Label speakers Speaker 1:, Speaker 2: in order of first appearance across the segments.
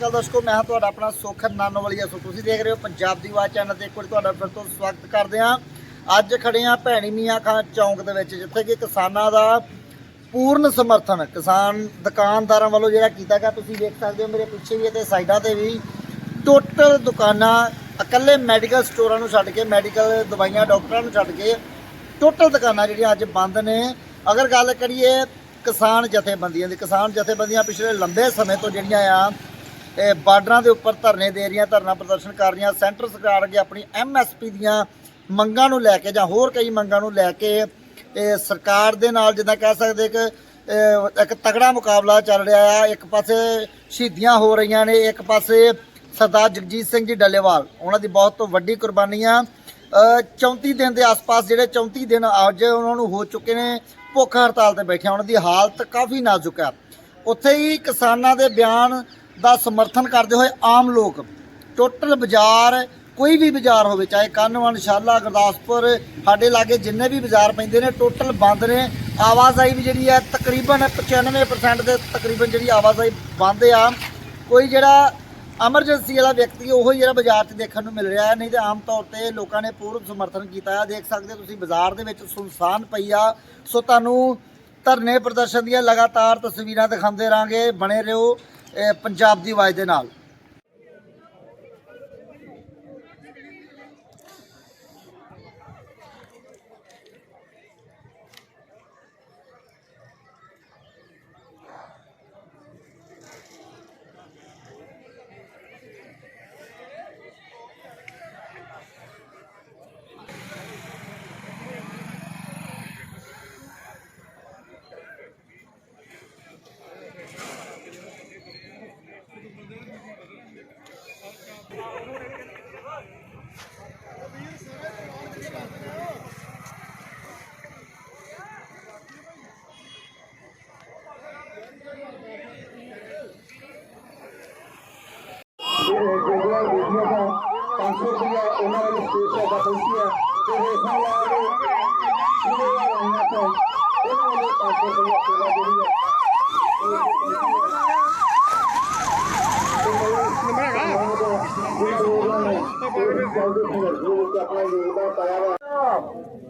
Speaker 1: ਅਕਾਲ ਦਰਸ਼ਕੋ, ਮੈਂ ਹਾਂ ਤੁਹਾਡਾ ਆਪਣਾ ਸੋਖਰ ਨਾਨੋਵਾਲੀਆ। ਸੋ ਤੁਸੀਂ ਦੇਖ ਰਹੇ ਹੋ ਪੰਜਾਬ ਦੀ ਆਵਾਜ਼ ਚੈਨਲ ਤੇ ਇੱਕ ਵਾਰ ਤੁਹਾਡਾ ਫਿਰ ਤੋਂ ਸਵਾਗਤ ਕਰਦੇ ਹਾਂ। ਅੱਜ ਖੜੇ ਹਾਂ ਭੈਣੀ ਮੀਆਂ ਖਾਂ ਚੌਂਕ ਦੇ ਵਿੱਚ, ਜਿੱਥੇ ਕਿ ਕਿਸਾਨਾਂ ਦਾ ਪੂਰਨ ਸਮਰਥਨ, ਕਿਸਾਨ ਦੁਕਾਨਦਾਰਾਂ ਵੱਲੋਂ ਜਿਹੜਾ ਕੀਤਾ ਗਿਆ। ਤੁਸੀਂ ਦੇਖ ਸਕਦੇ ਹੋ ਮੇਰੇ ਪਿੱਛੇ ਵੀ ਤੇ ਸਾਈਡਾਂ ਤੇ ਵੀ ਟੋਟਲ ਦੁਕਾਨਾਂ ਇਕੱਲੇ ਮੈਡੀਕਲ ਸਟੋਰਾਂ ਨੂੰ ਛੱਡ ਕੇ, ਮੈਡੀਕਲ ਦਵਾਈਆਂ ਡਾਕਟਰਾਂ ਨੂੰ ਛੱਡ ਕੇ ਟੋਟਲ ਦੁਕਾਨਾਂ ਜਿਹੜੀਆਂ ਅੱਜ ਬੰਦ ਨੇ। ਅਗਰ ਗੱਲ ਕਰੀਏ ਕਿਸਾਨ ਜਥੇਬੰਦੀਆਂ ਦੀ, ਕਿਸਾਨ ਜਥੇਬੰਦੀਆਂ ਪਿਛਲੇ ਲੰਬੇ ਸਮੇਂ ਤੋਂ ਜਿਹੜੀਆਂ ਆ ਬਾਰਡਰਾਂ ਦੇ ਉੱਪਰ ਧਰਨੇ ਦੇ ਰਹੀਆਂ ਧਰਨਾ ਪ੍ਰਦਰਸ਼ਨ ਕਰ ਰਹੀਆਂ ਸੈਂਟਰ ਸਰਕਾਰ ਅੱਗੇ ਆਪਣੀ ਐਮਐਸਪੀ ਦੀਆਂ ਮੰਗਾਂ ਨੂੰ ਲੈ ਕੇ ਜਾਂ ਹੋਰ ਕਈ ਮੰਗਾਂ ਨੂੰ ਲੈ ਕੇ ਇਹ ਸਰਕਾਰ ਦੇ ਨਾਲ ਜਿੱਦਾਂ ਕਹਿ ਸਕਦੇ ਕਿ ਇੱਕ ਤਗੜਾ ਮੁਕਾਬਲਾ ਚੱਲ ਰਿਹਾ ਆ। ਇੱਕ ਪਾਸੇ ਸ਼ਹੀਦੀਆਂ ਹੋ ਰਹੀਆਂ ਨੇ ਇੱਕ ਪਾਸੇ ਸਰਦਾਰ ਜਗਜੀਤ ਸਿੰਘ ਜੀ ਡੱਲੇਵਾਲ ਉਹਨਾਂ ਦੀ ਬਹੁਤ ਵੱਡੀ ਕੁਰਬਾਨੀ ਆ। ਅ, 34 ਦਿਨ ਦੇ ਆਸ-ਪਾਸ ਜਿਹੜੇ 34 ਦਿਨ ਅੱਜ ਉਹਨਾਂ ਨੂੰ ਹੋ ਚੁੱਕੇ ਨੇ ਭੁੱਖ ਹੜਤਾਲ ਤੇ ਬੈਠੇ ਉਹਨਾਂ ਦੀ ਹਾਲਤ ਕਾਫੀ ਨਾਜ਼ੁਕ ਹੈ ਉੱਥੇ ਹੀ ਕਿਸਾਨਾਂ ਦੇ ਬਿਆਨ ਦਾ ਸਮਰਥਨ ਕਰਦੇ ਹੋਏ ਆਮ ਲੋਕ ਟੋਟਲ ਬਾਜ਼ਾਰ, ਕੋਈ ਵੀ ਬਾਜ਼ਾਰ ਹੋਵੇ, ਚਾਹੇ ਕੰਨਵਨ, ਸ਼ਾਲਾ, ਗੁਰਦਾਸਪੁਰ, ਸਾਡੇ ਲਾਗੇ ਜਿੰਨੇ ਵੀ ਬਾਜ਼ਾਰ ਪੈਂਦੇ ਨੇ, ਟੋਟਲ ਬੰਦ ਨੇ। ਆਵਾਜਾਈ ਵੀ ਜਿਹੜੀ ਹੈ ਤਕਰੀਬਨ 95% ਦੇ ਤਕਰੀਬਨ ਜਿਹੜੀ ਆਵਾਜਾਈ ਬੰਦ ਆ। ਕੋਈ ਜਿਹੜਾ ਐਮਰਜੈਂਸੀ ਵਾਲਾ ਵਿਅਕਤੀ, ਉਹ ਹੀ ਜਿਹੜਾ ਬਾਜ਼ਾਰ 'ਚ ਦੇਖਣ ਨੂੰ ਮਿਲ ਰਿਹਾ ਹੈ। ਨਹੀਂ ਤੇ ਆਮ ਤੌਰ ਤੇ ਲੋਕਾਂ ਨੇ ਪੂਰਨ ਸਮਰਥਨ ਕੀਤਾ ਹੈ। ਦੇਖ ਸਕਦੇ ਹੋ ਤੁਸੀਂ, ਬਾਜ਼ਾਰ ਦੇ ਵਿੱਚ ਸੁਨਸਾਨ ਪਈ ਆ। ਸੋ ਤੁਹਾਨੂੰ ਧਰਨੇ ਪ੍ਰਦਰਸ਼ਨ ਦੀਆਂ ਲਗਾਤਾਰ ਤਸਵੀਰਾਂ ਦਿਖਾਉਂਦੇ ਰਾਂਗੇ ਬਣੇ ਰਹੋ। ਇਹ ਪੰਜਾਬ ਦੀ ਆਵਾਜ਼ ਦੇ ਨਾਲ
Speaker 2: ਜਿਹੜਾ ਵੀਡੀਓ ਦਾ 500 ਰੁਪਇਆ ਉਹਨਾਂ ਨੂੰ ਸਟੇਟ ਦਾ ਪਹੁੰਚੀ ਹੈ ਤੇ ਰੇਖਾ ਲਾ ਕੇ ਜਿਹੜੇ ਆਈਆਂ ਤੋਂ ਉਹਨਾਂ ਨੂੰ 500 ਰੁਪਇਆ ਸੇਵਾ ਜਿਹੜੀ ਹੈ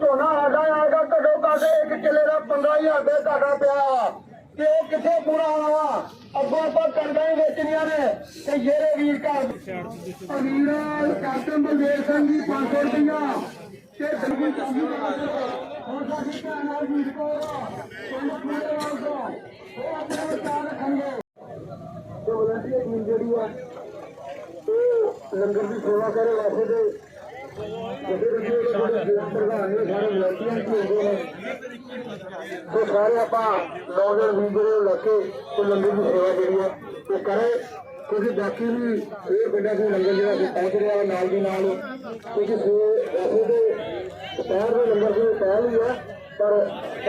Speaker 2: ਝੋਨਾ ਸਾਡਾ ਆਏਗਾ ਘੱਟੋ ਘੱਟ ਇੱਕ ਕਿੱਲੇ ਦਾ 15000 ਰੁਪਏ ਘਾਟਾ ਪਿਆ ਤੇ ਉਹ ਕਿੱਥੇ ਪੂਰਾ ਹੋਣਾ ਅੱਗੋਂ ਆਪਾਂ ਕਣਕਾਂ ਹੀ ਵੇਚਣੀਆਂ ਨੇ ਤੇ ਜਿਹੜੇ ਵੀਰ ਘਰ ਅਮੀਰ ਕੈਪਟਨ ਬਲਦੇਵ ਸਿੰਘ ਜੀ 500 ਰੁਪਇਆ ਤੇ ਦਰਜੀ ਚਾਹੀ ਹੁਣ ਸਾਡੀ ਭੈਣ ਨਾਲ ਵੀਰ ਕੋ ਪਿੰਡ ਪੂਰੇਵਾਲ ਤੋਂ ਉਹ ਆਪਣੇ ਚਾਰ ਰੱਖਣਗੇ ਤੇ ਵਲੰਟੀਅਰ ਟੀਮ ਜਿਹੜੀ ਆ ਇਹ ਲੰਗਰ ਦੀ ਸੇਵਾ ਕਰੇ ਵੈਸੇ ਤੇ ਸੋ ਸਾਰੇ ਆਪਾਂ ਨੌਜਵਾਨ ਵੀਰ ਲੈ ਕੇ ਤੇ ਲੰਗਰ ਦੀ ਸੇਵਾ ਜਿਹੜੀ ਆ ਤੇ ਕਰੇ ਕਿਉਂਕਿ ਬਾਕੀ ਵੀ ਇਹ ਪਿੰਡਾਂ ਦੇ ਲੰਗਰ ਜਿਹੜਾ ਕਿ ਪਹੁੰਚ ਰਿਹਾ ਨਾਲ ਦੀ ਨਾਲ ਕਿਉਂਕਿ ਸੇ ਵੈਸੇ ਤੇ ਦੁਪਹਿਰ ਦੇ ਲੰਗਰ ਦੀ ਪਹਿਲ ਹੀ ਹੈ ਪਰ